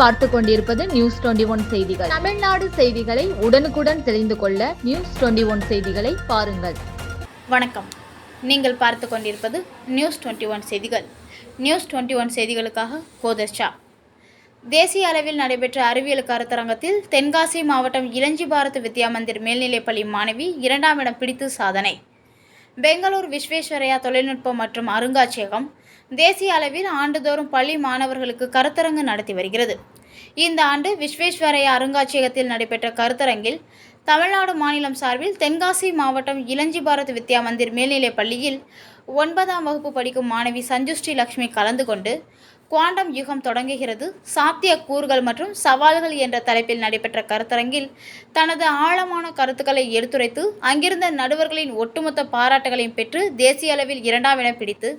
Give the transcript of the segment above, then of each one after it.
பார்த்து கொண்டிருப்பது news twenty one செய்திகள். தமிழ்நாடு செய்திகளை உடனுக்குடன் தெரிந்து கொள்ள நியூஸ் டுவெண்டி ஒன் செய்திகளை பாருங்கள். வணக்கம். நீங்கள் பார்த்து கொண்டிருப்பது நியூஸ் டுவெண்ட்டி ஒன் செய்திகள். நியூஸ் டுவெண்ட்டி ஒன் செய்திகளுக்காக கோதர்ஷா தேசிய அளவில் நடைபெற்ற அறிவியல் கருத்தரங்கத்தில் தென்காசி மாவட்டம் இளஞ்சி பாரத் வித்யா மந்திர் மேல்நிலைப்பள்ளி மாணவி இரண்டாம் இடம் பிடித்து சாதனை. பெங்களூர் விஸ்வேஸ்வரையா தொழில்நுட்பம் மற்றும் அருங்காட்சியகம் தேசிய அளவில் ஆண்டுதோறும் பள்ளி மாணவர்களுக்கு கருத்தரங்கு நடத்தி வருகிறது. இந்த ஆண்டு விஸ்வேஸ்வரையா அருங்காட்சியகத்தில் நடைபெற்ற கருத்தரங்கில் தமிழ்நாடு மாநிலம் சார்பில் தென்காசி மாவட்டம் இளஞ்சி பாரத் வித்யா மந்திர் மேல்நிலைப் பள்ளியில் ஒன்பதாம் வகுப்பு படிக்கும் மாணவி சஞ்சுஸ்ரீ லக்ஷ்மி கலந்து கொண்டு குவாண்டம் யுகம் தொடங்குகிறது. சாத்திய கூறுகள் மற்றும் சவால்கள் என்ற தலைப்பில் நடைபெற்ற கருத்தரங்கில் தனது ஆழமான கருத்துக்களை எடுத்துரைத்து அங்கிருந்த நடுவர்களின் ஒட்டுமொத்த பாராட்டுகளையும் பெற்று தேசிய அளவில் இரண்டாம் இடம் பிடித்து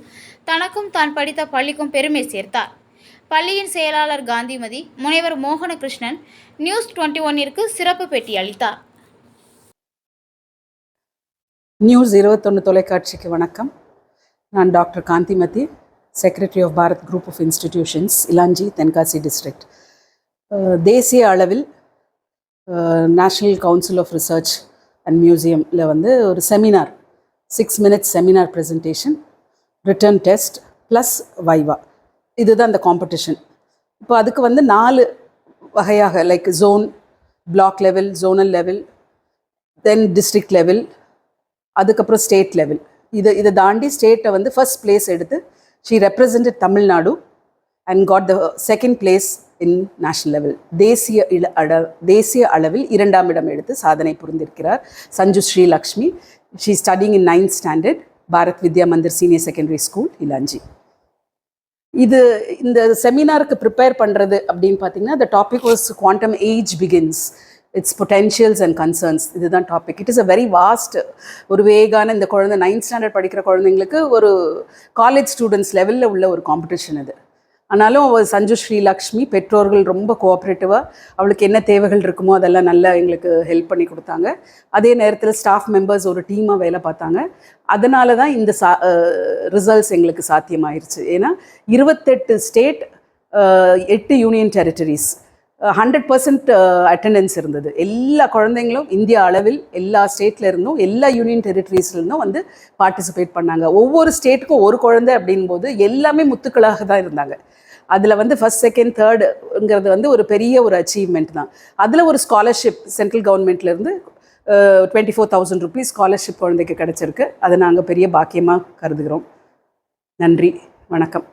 தனக்கும் தான் படித்த பள்ளிக்கும் பெருமை சேர்த்தார். பள்ளியின் செயலாளர் காந்திமதி முனைவர் மோகனகிருஷ்ணன் நியூஸ் டுவெண்ட்டி ஒன்னிற்கு சிறப்பு பேட்டி அளித்தார். நியூஸ் இருபத்தொன்று தொலைக்காட்சிக்கு வணக்கம். நான் doctor Kanthimathi. Secretary of Bharat group of institutions Ilanji Tenkasi district தேசிய அளவில் national council of research and மியூசியமில் வந்து ஒரு seminar six minutes seminar presentation return test plus viva இதுதான் அந்த காம்படிஷன் இப்போ அதுக்கு வந்து நாலு வகையாக like zone block level zonal level then district level அதுக்கப்புறம் ஸ்டேட் லெவல் இதை இதை தாண்டி ஸ்டேட்டை வந்து ஃபஸ்ட் பிளேஸ் எடுத்து she represented Tamil Nadu and got the second place in national level தேசிய இள அட தேசிய அளவில் இரண்டாம் இடம் எடுத்து சாதனை புரிந்திருக்கிறார் Sanju Sreelakshmi. She studying in ninth standard Bharat Vidya Mandir senior secondary school Ilanji இது இந்த செமினாருக்கு ப்ரிப்பேர் பண்ணுறது அப்படின்னு பார்த்தீங்கன்னா the topic was quantum age begins its potentials and concerns இதுதான் topic it is a very vast ஒரு வேகான இந்த குழந்தை நைன்த் ஸ்டாண்டர்ட் படிக்கிற குழந்தைங்களுக்கு ஒரு காலேஜ் ஸ்டூடெண்ட்ஸ் லெவலில் உள்ள ஒரு காம்படிஷன் இது. ஆனாலும் அவள் சஞ்சு ஸ்ரீலக்ஷ்மி பெற்றோர்கள் ரொம்ப கோஆப்ரேட்டிவாக அவளுக்கு என்ன தேவைகள் இருக்குமோ அதெல்லாம் நல்லா எங்களுக்கு ஹெல்ப் பண்ணி கொடுத்தாங்க. அதே நேரத்தில் ஸ்டாஃப் மெம்பர்ஸ் ஒரு டீமாக வேலை பார்த்தாங்க. அதனால தான் இந்த சா ரிசல்ட்ஸ் எங்களுக்கு சாத்தியமாயிருச்சு. ஏன்னா இருபத்தெட்டு ஸ்டேட் எட்டு union territories hundred percent attendance இருந்தது. எல்லா குழந்தைங்களும் இந்தியா அளவில் எல்லா ஸ்டேட்ல இருந்தும் எல்லா யூனியன் டெரிட்டரிஸ்ல இருந்தும் வந்து பார்ட்டிசிபேட் பண்ணாங்க. ஒவ்வொரு ஸ்டேட்டுக்கும் ஒரு குழந்தை அப்படின்போது எல்லாமே முத்துக்களாக தான் இருந்தாங்க. அதில் வந்து ஃபஸ்ட் செகண்ட் தேர்டுங்கிறது வந்து ஒரு பெரிய ஒரு அச்சீவ்மெண்ட் தான். அதில் ஒரு ஸ்காலர்ஷிப் சென்ட்ரல் கவர்மெண்ட்லேருந்து twenty four thousand rupees scholarship குழந்தைக்கு கிடச்சிருக்கு. அதை நாங்கள் பெரிய பாக்கியமாக கருதுகிறோம். நன்றி. வணக்கம்.